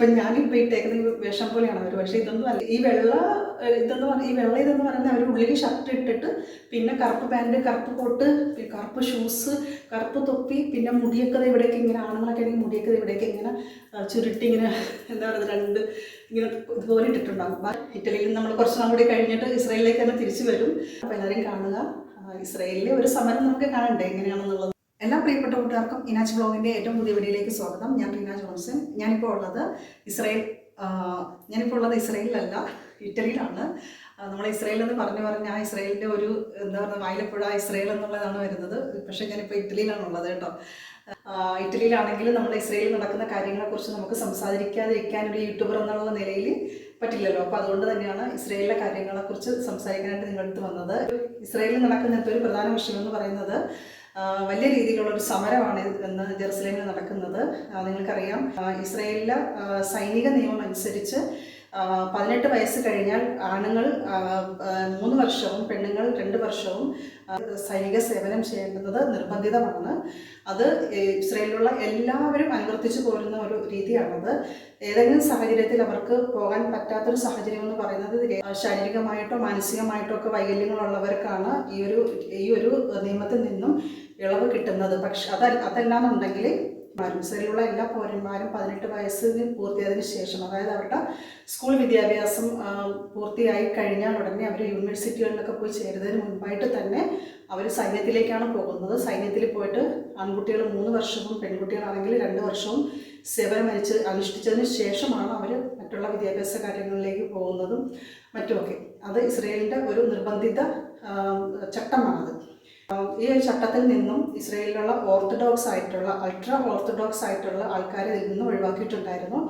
ഇപ്പം ഞാനിപ്പോൾ ഇട്ടേക്കുന്ന വേഷം പോലെയാണ് അവർ. പക്ഷേ ഇതൊന്നും അല്ല ഈ വെള്ള ഇതെന്ന് പറഞ്ഞ ഈ വെള്ള ഇതെന്ന് പറയുന്നത് അവർ ഉള്ളിൽ ഷർട്ട് ഇട്ടിട്ട് പിന്നെ കറുപ്പ് പാന്റ് കറുപ്പ് കോട്ട് കറുപ്പ് ഷൂസ് കറുപ്പ് തൊപ്പി പിന്നെ മുടിയൊക്കെ ഇവിടേക്ക് ഇങ്ങനെ ആണുങ്ങളൊക്കെ ആണെങ്കിൽ മുടിയൊക്കെ ഇവിടേക്ക് ഇങ്ങനെ ചുരുട്ടി ഇങ്ങനെ എന്താ പറയുക രണ്ട് ഇങ്ങനെ ഇതുപോലെ ഇട്ടിട്ടുണ്ടാകും. ഇറ്റലിയിൽ നമ്മൾ കുറച്ച് നാൾ കൂടി കഴിഞ്ഞിട്ട് ഇസ്രയേലിലേക്ക് തന്നെ തിരിച്ചു വരും. അപ്പോൾ എല്ലാവരും കാണുക. ഇസ്രയേലിലെ ഒരു സമരം നമുക്ക് കാണണ്ടേ? എങ്ങനെയാണെന്നുള്ളത്. എല്ലാ പ്രിയപ്പെട്ട കൂട്ടുകാർക്കും ഇനാച്ച് ബ്ലോഗിന്റെ ഏറ്റവും പുതിയ വീഡിയോയിലേക്ക് സ്വാഗതം. ഞാൻ റീന ജോൺസൺ. ഞാനിപ്പോൾ ഉള്ളത് ഇസ്രയേൽ ഞാനിപ്പോൾ ഉള്ളത് ഇസ്രയേലിലല്ല ഇറ്റലിയിലാണ്. നമ്മൾ ഇസ്രയേൽ എന്ന് പറഞ്ഞു പറഞ്ഞാൽ ഇസ്രായേലിന്റെ ഒരു എന്താ പറയുക വായിലപ്പുഴ ഇസ്രയേൽ എന്നുള്ളതാണ് വരുന്നത്. പക്ഷേ ഞാനിപ്പോൾ ഇറ്റലിയിലാണ് ഉള്ളത് കേട്ടോ. ഇറ്റലിയിലാണെങ്കിൽ നമ്മൾ ഇസ്രായേലിൽ നടക്കുന്ന കാര്യങ്ങളെക്കുറിച്ച് നമുക്ക് സംസാരിക്കാതിരിക്കാൻ ഒരു യൂട്യൂബർ എന്നുള്ള നിലയിൽ പറ്റില്ലല്ലോ. അപ്പോൾ അതുകൊണ്ട് തന്നെയാണ് ഇസ്രയേലിലെ കാര്യങ്ങളെക്കുറിച്ച് സംസാരിക്കാനായിട്ട് നിങ്ങളുടെ അടുത്ത് വന്നത്. ഇസ്രയേലിൽ നടക്കുന്ന ഒരു പ്രധാന വിഷയം എന്ന് പറയുന്നത് വലിയ രീതിയിലുള്ള ഒരു സമരമാണ് ഇന്ന് ജെറുസലേമിൽ നടക്കുന്നത്. നിങ്ങൾക്കറിയാം ഇസ്രയേലിലെ സൈനിക നിയമം അനുസരിച്ച് പതിനെട്ട് വയസ്സ് കഴിഞ്ഞാൽ ആണുങ്ങൾ മൂന്ന് വർഷവും പെണ്ണുങ്ങൾ രണ്ട് വർഷവും സൈനിക സേവനം ചെയ്യേണ്ടത് നിർബന്ധിതമാണ്. അത് ഇസ്രായേലിലുള്ള എല്ലാവരും അനുവർത്തിച്ചു പോരുന്ന ഒരു രീതിയാണത്. ഏതെങ്കിലും സാഹചര്യത്തിൽ അവർക്ക് പോകാൻ പറ്റാത്തൊരു സാഹചര്യം എന്ന് പറയുന്നത് ശാരീരികമായിട്ടോ മാനസികമായിട്ടോ ഒക്കെ വൈകല്യങ്ങളുള്ളവർക്കാണ് ഈ ഒരു ഈ ഒരു നിയമത്തിൽ നിന്നും ഇളവ് കിട്ടുന്നത്. പക്ഷെ അത് അതല്ലാന്നുണ്ടെങ്കിൽ ഇസ്രായേലിലുള്ള എല്ലാ പൗരന്മാരും പതിനെട്ട് വയസ്സ് പൂർത്തിയായതിനു ശേഷം അതായത് അവരുടെ സ്കൂൾ വിദ്യാഭ്യാസം പൂർത്തിയായി കഴിഞ്ഞാൽ ഉടനെ അവർ യൂണിവേഴ്സിറ്റികളിലൊക്കെ പോയി ചേരുന്നതിന് മുൻപായിട്ട് തന്നെ അവർ സൈന്യത്തിലേക്കാണ് പോകുന്നത്. സൈന്യത്തിൽ പോയിട്ട് ആൺകുട്ടികൾ മൂന്ന് വർഷവും പെൺകുട്ടികളാണെങ്കിൽ രണ്ട് വർഷവും സേവനം സേവനമരിച്ച് അനുഷ്ഠിച്ചതിന് ശേഷമാണ് അവർ മറ്റുള്ള വിദ്യാഭ്യാസ കാര്യങ്ങളിലേക്ക് പോകുന്നതും മറ്റുമൊക്കെ. അത് ഇസ്രയേലിന്റെ ഒരു നിർബന്ധിത ചട്ടമാണത്. ഈ ഒരു ചട്ടത്തിൽ നിന്നും ഇസ്രയേലിലുള്ള ഓർത്തഡോക്സ് ആയിട്ടുള്ള അൾട്രാ ഓർത്തഡോക്സ് ആയിട്ടുള്ള ആൾക്കാരെ ഇതിൽ നിന്നും ഒഴിവാക്കിയിട്ടുണ്ടായിരുന്നു.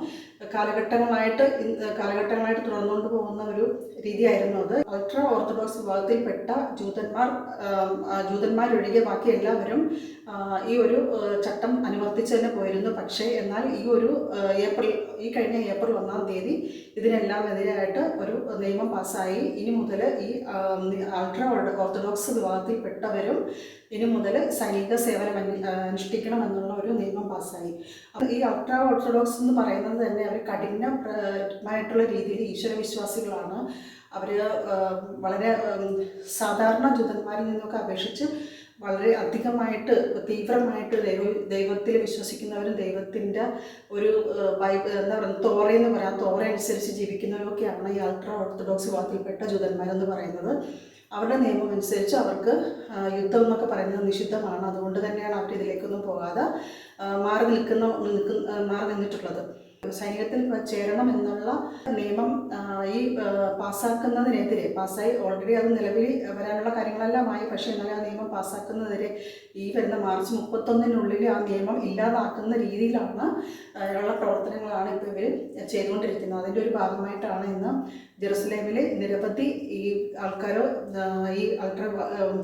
കാലഘട്ടങ്ങളായിട്ട് കാലഘട്ടങ്ങളായിട്ട് തുടർന്നുകൊണ്ട് പോകുന്ന ഒരു രീതിയായിരുന്നു അത്. അൾട്രാ ഓർത്തഡോക്സ് വിഭാഗത്തിൽപ്പെട്ട ജൂതന്മാർ ജൂതന്മാരൊഴികെ ബാക്കി എല്ലാവരും ഈ ഒരു ചട്ടം അനുവർത്തിച്ച് തന്നെ പോയിരുന്നു. പക്ഷേ എന്നാൽ ഈ ഒരു ഏപ്രിൽ ഈ കഴിഞ്ഞ ഏപ്രിൽ ഒന്നാം തീയതി ഇതിനെല്ലാം എതിരായിട്ട് ഒരു നിയമം പാസ്സായി. ഇനി മുതൽ ഈ അൾട്രാ ഓർത്തഡോക്സ് വിഭാഗത്തിൽപ്പെട്ടവരും ഇനി മുതൽ സൈനിക സേവനം അന്വ- ആ, അനുഷ്ഠിക്കണം എന്നുള്ള ഒരു നിയമം പാസ്സായി. അപ്പോൾ ഈ അൾട്രാ ഓർത്തഡോക്സ് എന്ന് പറയുന്നത് തന്നെ അവർ കഠിനമായിട്ടുള്ള രീതിയിൽ ഈശ്വര വിശ്വാസികളാണ് അവർ വളരെ സാധാരണ ജൂതന്മാരിൽ നിന്നൊക്കെ അപേക്ഷിച്ച് വളരെ അധികമായിട്ട് തീവ്രമായിട്ട് ദൈവ ദൈവത്തിൽ വിശ്വസിക്കുന്നവരും ദൈവത്തിന്റെ ഒരു ബൈബ് എന്താ പറയുക തോറ എന്ന് പറയാം. തോറ അനുസരിച്ച് ജീവിക്കുന്നവരൊക്കെയാണ് ഈ അൾട്രാ ഓർത്തഡോക്സ് വിഭാഗത്തിൽപ്പെട്ട ജൂതന്മാരെന്ന് പറയുന്നത്. അവരുടെ നിയമം അനുസരിച്ച് അവർക്ക് യുദ്ധം എന്നൊക്കെ പറയുന്നത് നിഷിദ്ധമാണ്. അതുകൊണ്ട് തന്നെയാണ് അവർ ഇതിലേക്കൊന്നും പോകാതെ മാറി നിൽക്കുന്ന നിൽക്കുന്ന മാറി നിന്നിട്ടുള്ളത്. സൈനികത്തിൽ ചേരണം എന്നുള്ള നിയമം ഈ പാസ്സാക്കുന്നതിനെതിരെ പാസ്സായി ഓൾറെഡി അത് നിലവിൽ വരാനുള്ള കാര്യങ്ങളെല്ലാം ആയി. പക്ഷേ എന്നാലും ആ നിയമം പാസ്സാക്കുന്നതിനെതിരെ ഈ വരുന്ന മാർച്ച് മുപ്പത്തൊന്നിനുള്ളിൽ ആ നിയമം ഇല്ലാതാക്കുന്ന രീതിയിലാണ് ഉള്ള പ്രവർത്തനങ്ങളാണ് ഇപ്പോൾ ഇവർ ചെയ്തുകൊണ്ടിരിക്കുന്നത്. അതിന്റെ ഒരു ഭാഗമായിട്ടാണ് ഇന്ന് ജെറുസലേമിൽ നിരവധി ഈ ആൾക്കാർ ഈ അൾട്രാ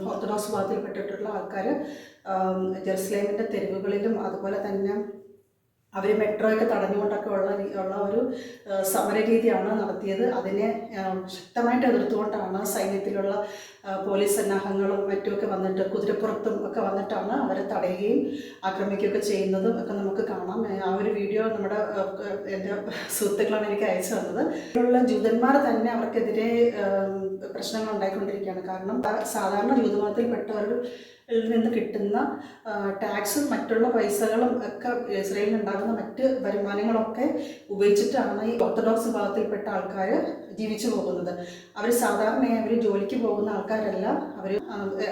ഓർത്തഡോക്സ് വിഭാഗത്തിൽപ്പെട്ടിട്ടുള്ള ആൾക്കാർ ജെറുസലേമിന്റെ തെരുവുകളിലും അതുപോലെ തന്നെ അവർ മെട്രോയൊക്കെ തടഞ്ഞുകൊണ്ടൊക്കെ ഉള്ള ഉള്ള ഒരു സമര രീതിയാണ് നടത്തിയത്. അതിനെ ശക്തമായിട്ട് എതിർത്തുകൊണ്ടാണ് സൈന്യത്തിലുള്ള പോലീസ് സന്നാഹങ്ങളും മറ്റുമൊക്കെ വന്നിട്ട് കുതിരപ്പുറത്തും ഒക്കെ വന്നിട്ടാണ് അവരെ തടയുകയും ആക്രമിക്കുകയൊക്കെ ചെയ്യുന്നതും ഒക്കെ നമുക്ക് കാണാം. ആ ഒരു വീഡിയോ നമ്മുടെ എന്റെ സുഹൃത്തുക്കളാണ് എനിക്ക് അയച്ചു തന്നത്. ഉള്ള ജൂതന്മാർ തന്നെ അവർക്കെതിരെ പ്രശ്നങ്ങൾ ഉണ്ടായിക്കൊണ്ടിരിക്കുകയാണ് കാരണം സാധാരണ ജൂതമതത്തിൽപ്പെട്ടവരിൽ നിന്ന് കിട്ടുന്ന ടാക്സും മറ്റുള്ള പൈസകളും ഒക്കെ ഇസ്രയേലിൽ ഉണ്ടാകുന്ന മറ്റ് വരുമാനങ്ങളൊക്കെ ഉപയോഗിച്ചിട്ടാണ് ഈ ഓർത്തഡോക്സ് വിഭാഗത്തിൽപ്പെട്ട ആൾക്കാർ ജീവിച്ചു പോകുന്നത്. അവർ സാധാരണയായി അവർ ജോലിക്ക് പോകുന്ന ആൾക്കാരല്ല. അവർ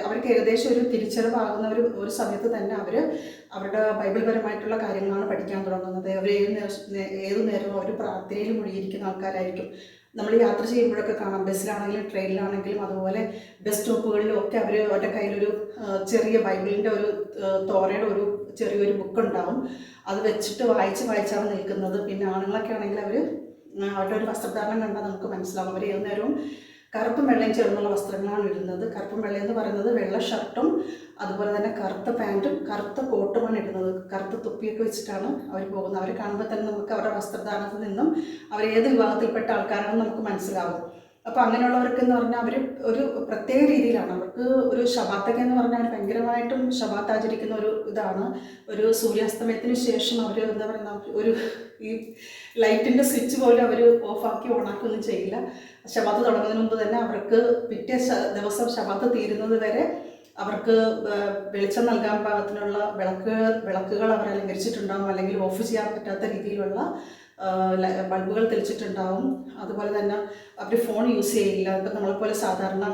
അവർക്ക് ഏകദേശം ഒരു തിരിച്ചറിവാകുന്ന ഒരു ഒരു സമയത്ത് തന്നെ അവർ അവരുടെ ബൈബിൾപരമായിട്ടുള്ള കാര്യങ്ങളാണ് പഠിക്കാൻ തുടങ്ങുന്നത്. അവർ ഏത് ഏത് നേരവും അവർ പ്രാർത്ഥനയിൽ മുഴുകിയിരിക്കുന്ന ആൾക്കാരായിരിക്കും. നമ്മൾ യാത്ര ചെയ്യുമ്പോഴൊക്കെ കാണാം. ബസ്സിലാണെങ്കിലും ട്രെയിനിലാണെങ്കിലും അതുപോലെ ബസ് സ്റ്റോപ്പുകളിലും ഒക്കെ അവർ അവരുടെ കയ്യിലൊരു ചെറിയ ബൈബിളിന്റെ ഒരു തോറയുടെ ഒരു ചെറിയൊരു ബുക്ക് ഉണ്ടാവും. അത് വെച്ചിട്ട് വായിച്ച് വായിച്ചാണ് നിൽക്കുന്നത്. പിന്നെ ആണുങ്ങളൊക്കെ ആണെങ്കിൽ അവർ അവരുടെ ഒരു വസ്ത്രധാരണം കണ്ടാൽ നമുക്ക് മനസ്സിലാവും. അവർ ഏത് നേരവും കറുപ്പും വെള്ളയും ചേർന്നുള്ള വസ്ത്രങ്ങളാണ് ഇടുന്നത്. കറുപ്പും വെള്ളയും എന്ന് പറയുന്നത് വെള്ള ഷർട്ടും അതുപോലെ തന്നെ കറുത്ത പാന്റും കറുത്ത കോട്ടുമാണ് ഇടുന്നത്. കറുത്ത തൊപ്പിയൊക്കെ വെച്ചിട്ടാണ് അവർ പോകുന്നത്. അവരെ കാണുമ്പോൾ തന്നെ നമുക്ക് അവരുടെ വസ്ത്രധാരണത്തിൽ നിന്നും അവർ ഏത് വിഭാഗത്തിൽപ്പെട്ട ആൾക്കാരാണെന്ന് നമുക്ക് മനസ്സിലാവും. അപ്പോൾ അങ്ങനെയുള്ളവർക്ക് എന്ന് പറഞ്ഞാൽ അവർ ഒരു പ്രത്യേക രീതിയിലാണ്. അവർക്ക് ഒരു ശബാത്തൊക്കെ എന്ന് പറഞ്ഞാൽ ഭയങ്കരമായിട്ടും ശബാത്ത് ആചരിക്കുന്ന ഒരു ഇതാണ്. ഒരു സൂര്യാസ്തമയത്തിന് ശേഷം അവർ എന്താ പറയുക ഒരു ഈ ലൈറ്റിന്റെ സ്വിച്ച് പോലും അവർ ഓഫാക്കി ഓണാക്കുകയൊന്നും ചെയ്യില്ല. ശബാത്ത് തുടങ്ങുന്നതിന് മുമ്പ് തന്നെ അവർക്ക് പിറ്റേ ദിവസം ശബാത്ത് തീരുന്നത് വരെ അവർക്ക് വെളിച്ചം നൽകാൻ പാകത്തിനുള്ള വിളക്ക് വിളക്കുകൾ അവർ അലങ്കരിച്ചിട്ടുണ്ടാകും അല്ലെങ്കിൽ ഓഫ് ചെയ്യാൻ പറ്റാത്ത രീതിയിലുള്ള ബൾബുകൾ തെളിച്ചിട്ടുണ്ടാവും. അതുപോലെ തന്നെ അവർ ഫോൺ യൂസ് ചെയ്യില്ല. ഇപ്പം നമ്മളെപ്പോലെ സാധാരണ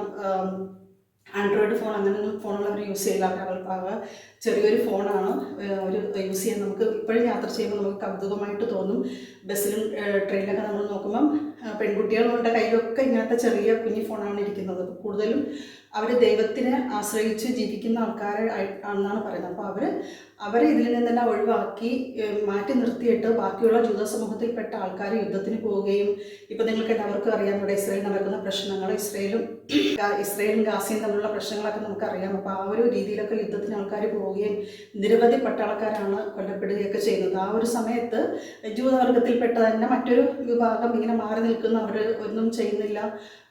ആൻഡ്രോയിഡ് ഫോൺ അങ്ങനെയൊന്നും ഫോണുകൾ അവർ യൂസ് ചെയ്യില്ല. അവർ ചെറിയൊരു ഫോണാണ് ഒരു യൂസ് ചെയ്യാൻ നമുക്ക് ഇപ്പോഴും യാത്ര ചെയ്യുമ്പോൾ നമുക്ക് കൗതുകമായിട്ട് തോന്നും. ബസ്സിലും ട്രെയിനിലൊക്കെ നമ്മൾ നോക്കുമ്പം പെൺകുട്ടികളുടെ കയ്യിലൊക്കെ ഇങ്ങനത്തെ ചെറിയ കുഞ്ഞി ഫോണാണ് ഇരിക്കുന്നത്. കൂടുതലും അവർ ദൈവത്തിനെ ആശ്രയിച്ച് ജീവിക്കുന്ന ആൾക്കാർ ആണെന്നാണ് പറയുന്നത്. അപ്പോൾ അവർ അവരെ ഇതിൽ നിന്നെല്ലാം ഒഴിവാക്കി മാറ്റി നിർത്തിയിട്ട് ബാക്കിയുള്ള ജൂത സമൂഹത്തിൽപ്പെട്ട ആൾക്കാർ യുദ്ധത്തിന് പോവുകയും ഇപ്പം നിങ്ങൾക്ക് എല്ലാവർക്കും അറിയാം ഇവിടെ ഇസ്രയേൽ നടക്കുന്ന പ്രശ്നങ്ങൾ ഇസ്രയേലും ഇസ്രയേലും ഗാസയും തമ്മിലുള്ള പ്രശ്നങ്ങളൊക്കെ നമുക്കറിയാം. അപ്പോൾ ആ ഒരു രീതിയിലൊക്കെ യുദ്ധത്തിന് ആൾക്കാർ പോവുകയും നിരവധി പട്ടാളക്കാരാണ് കൊല്ലപ്പെടുകയൊക്കെ ചെയ്യുന്നത്. ആ ഒരു സമയത്ത് ജൂതവർഗത്തിൽപ്പെട്ട തന്നെ മറ്റൊരു വിഭാഗം ഇങ്ങനെ മാറി നിൽക്കുന്ന അവർ ഒന്നും ചെയ്യുന്നില്ല.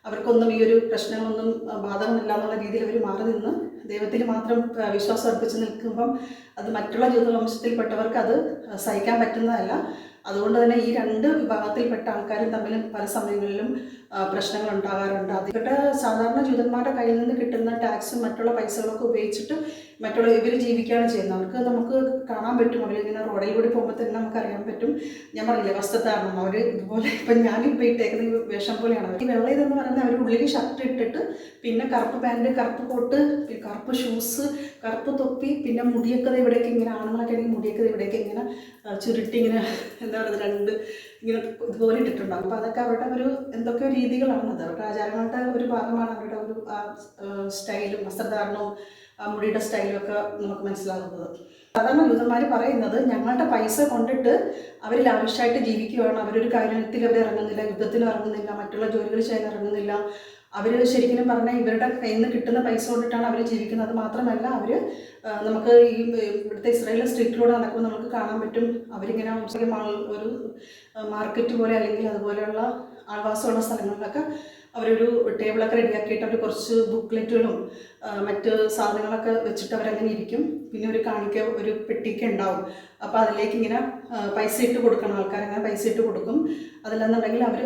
അവർക്കൊന്നും ഈ ഒരു പ്രശ്നങ്ങളൊന്നും ബാധകമില്ല എന്നുള്ള രീതിയിൽ അവർ മാറി നിന്ന് ദൈവത്തിൽ മാത്രം വിശ്വാസം അർപ്പിച്ച് നിൽക്കുമ്പം അത് മറ്റുള്ള ജൂതവംശത്തിൽപ്പെട്ടവർക്ക് അത് സഹിക്കാൻ പറ്റുന്നതല്ല. അതുകൊണ്ട് തന്നെ ഈ രണ്ട് വിഭാഗത്തിൽപ്പെട്ട ആൾക്കാരും തമ്മിൽ പല സമയങ്ങളിലും പ്രശ്നങ്ങൾ ഉണ്ടാകാറുണ്ട്. അതിൽപ്പെട്ട സാധാരണ ജൂതന്മാരുടെ കയ്യിൽ നിന്ന് കിട്ടുന്ന ടാക്സും മറ്റുള്ള പൈസകളൊക്കെ ഉപയോഗിച്ചിട്ട് മറ്റുള്ള ഇവർ ജീവിക്കുകയാണ് ചെയ്യുന്നത്. അവർക്ക് നമുക്ക് കാണാൻ പറ്റും. അവരിങ്ങനെ ഇങ്ങനെ റോഡിലൂടെ പോകുമ്പോൾ തന്നെ നമുക്ക് അറിയാൻ പറ്റും. ഞാൻ പറഞ്ഞില്ലേ വസ്ത്രധാരണം. അവർ ഇതുപോലെ ഇപ്പം ഞാനിപ്പോൾ ഇട്ടേക്കുന്ന വേഷം പോലെയാണ് അവർ ഈ വെള്ള ഇതെന്ന് പറയുന്നത് അവർ ഉള്ളിൽ ഷർട്ട് ഇട്ടിട്ട് പിന്നെ കറുപ്പ് പാന്റ് കറുപ്പ് കോട്ട് കറുപ്പ് ഷൂസ് കറുപ്പ് തൊപ്പി പിന്നെ മുടിയൊക്കെ ഇവിടേക്ക് ഇങ്ങനെ ആണുങ്ങളൊക്കെ ആണെങ്കിൽ മുടിയൊക്കെ ഇവിടേക്ക് ഇങ്ങനെ ചുരുട്ടിങ്ങനെ എന്താ പറയുക രണ്ട് ഇങ്ങനെ ഇതുപോലെ ഇട്ടിട്ടുണ്ടാകും. അപ്പോൾ അതൊക്കെ അവരുടെ ഒരു എന്തൊക്കെയോ രീതികളാണ് അത് അവരുടെ ആചാരങ്ങളുടെ ഒരു ഭാഗമാണ് അവരുടെ ഒരു സ്റ്റൈലും വസ്ത്രധാരണവും മുടിയുടെ സ്റ്റൈലൊക്കെ നമുക്ക് മനസ്സിലാകുന്നത്. സാധാരണ യൂതന്മാർ പറയുന്നത് ഞങ്ങളുടെ പൈസ കൊണ്ടിട്ട് അവർ ലാവിഷായിട്ട് ജീവിക്കുകയാണ്. അവരൊരു കാര്യത്തിൽ അവർ ഇറങ്ങുന്നില്ല യുദ്ധത്തിന് ഇറങ്ങുന്നില്ല മറ്റുള്ള ജോലികൾ ചെയ്യാൻ ഇറങ്ങുന്നില്ല. അവർ ശരിക്കും പറഞ്ഞാൽ ഇവരുടെ കയ്യിൽ നിന്ന് കിട്ടുന്ന പൈസ കൊണ്ടിട്ടാണ് അവർ ജീവിക്കുന്നത്. മാത്രമല്ല അവർ നമുക്ക് ഈ ഇവിടുത്തെ ഇസ്രായേലിലെ സ്ട്രീറ്റിലൂടെ നടക്കുമ്പോൾ നമുക്ക് കാണാൻ പറ്റും. അവരിങ്ങനെ ഒരു മാർക്കറ്റ് പോലെ അല്ലെങ്കിൽ അതുപോലെയുള്ള ആൾവാസമുള്ള സ്ഥലങ്ങളിലൊക്കെ അവരൊരു ടേബിളൊക്കെ റെഡിയാക്കിയിട്ട് അവർ കുറച്ച് ബുക്ക്ലെറ്റുകളും മറ്റ് സാധനങ്ങളൊക്കെ വെച്ചിട്ട് അവരങ്ങനെ ഇരിക്കും. പിന്നെ ഒരു കാണിക്ക ഒരു പെട്ടിക്ക് ഉണ്ടാവും. അപ്പോൾ അതിലേക്ക് ഇങ്ങനെ പൈസ ഇട്ട് കൊടുക്കണം. ആൾക്കാരങ്ങനെ പൈസ ഇട്ട് കൊടുക്കും. അതിലെന്നുണ്ടെങ്കിൽ അവർ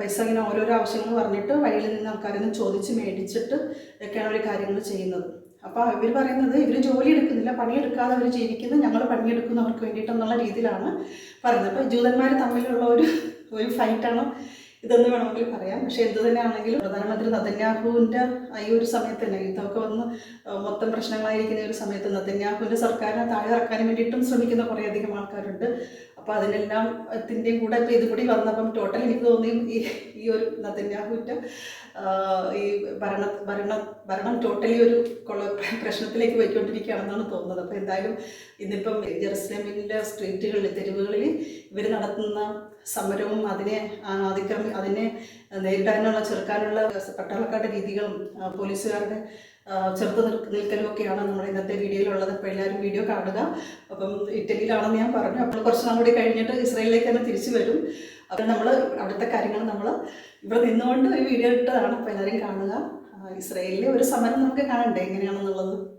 പൈസ ഇങ്ങനെ ഓരോരോ ആവശ്യങ്ങൾ പറഞ്ഞിട്ട് വഴിയിൽ നിന്ന് ആൾക്കാരിൽ നിന്ന് ചോദിച്ച് മേടിച്ചിട്ട് ഒക്കെയാണ് അവർ കാര്യങ്ങൾ ചെയ്യുന്നത്. അപ്പോൾ ഇവർ പറയുന്നത് ഇവർ ജോലി എടുക്കുന്നില്ല പണിയെടുക്കാതെ അവർ ജീവിക്കുന്നത് ഞങ്ങൾ പണിയെടുക്കുന്നവർക്ക് വേണ്ടിയിട്ടെന്നുള്ള രീതിയിലാണ് പറയുന്നത്. അപ്പോൾ ജൂതന്മാർ തമ്മിലുള്ള ഒരു ഒരു ഫൈറ്റാണ് ഇതെന്ന് വേണമെങ്കിൽ പറയാം. പക്ഷെ എന്ത് തന്നെയാണെങ്കിലും പ്രധാനമന്ത്രി നതന്യാഹുവിന്റെ ഈ ഒരു സമയത്ത് തന്നെ യുദ്ധമൊക്കെ വന്ന് മൊത്തം പ്രശ്നങ്ങളായിരിക്കുന്ന ഒരു സമയത്ത് നതന്യാഹുവിന്റെ സർക്കാരിനെ താഴെ ഇറക്കാൻ വേണ്ടിയിട്ടും ശ്രമിക്കുന്ന കുറേയധികം ആൾക്കാരുണ്ട്. അപ്പോൾ അതിനെല്ലാം ത്തിന്റെയും കൂടെ ഇപ്പോൾ ഇതുകൂടി വന്നപ്പം ടോട്ടൽ എനിക്ക് തോന്നി ഈ ഈ ഒരു നതന്യാഹുവിന്റെ ആഹ് ഈ ഭരണ ഭരണ ഭരണം ടോട്ടലി ഒരു പ്രശ്നത്തിലേക്ക് പോയിക്കൊണ്ടിരിക്കുകയാണെന്നാണ് തോന്നുന്നത്. അപ്പോൾ എന്തായാലും ഇന്നിപ്പം ജെറുസലേമിന്റെ സ്ട്രീറ്റുകളിൽ തെരുവുകളിൽ ഇവർ നടത്തുന്ന സമരവും അതിനെ അതിക്രമി അതിനെ നേരിടാനുള്ള ചെറുക്കാനുള്ള പട്ടാളക്കാരുടെ രീതികളും പോലീസുകാരുടെ ചെറുത്ത് നിൽ- നിൽക്കലും ഒക്കെയാണ് നമ്മുടെ ഇന്നത്തെ വീഡിയോയിലുള്ളത്. അപ്പോൾ എല്ലാവരും വീഡിയോ കാണുക. അപ്പം ഇറ്റലിയിലാണെന്ന് ഞാൻ പറഞ്ഞു. അപ്പോൾ കുറച്ച് നാൾ കൂടി കഴിഞ്ഞിട്ട് ഇസ്രയേലിലേക്ക് തന്നെ തിരിച്ചു വരും. അപ്പോൾ നമ്മൾ അവിടുത്തെ കാര്യങ്ങൾ നമ്മൾ ഇവിടെ നിന്നുകൊണ്ട് ഒരു വീഡിയോ ഇട്ടതാണ്. അപ്പോൾ എല്ലാവരും കാണുക. ഇസ്രയേലിലെ ഒരു സമരം നമുക്ക് കാണണ്ടേ? എങ്ങനെയാണെന്നുള്ളത്?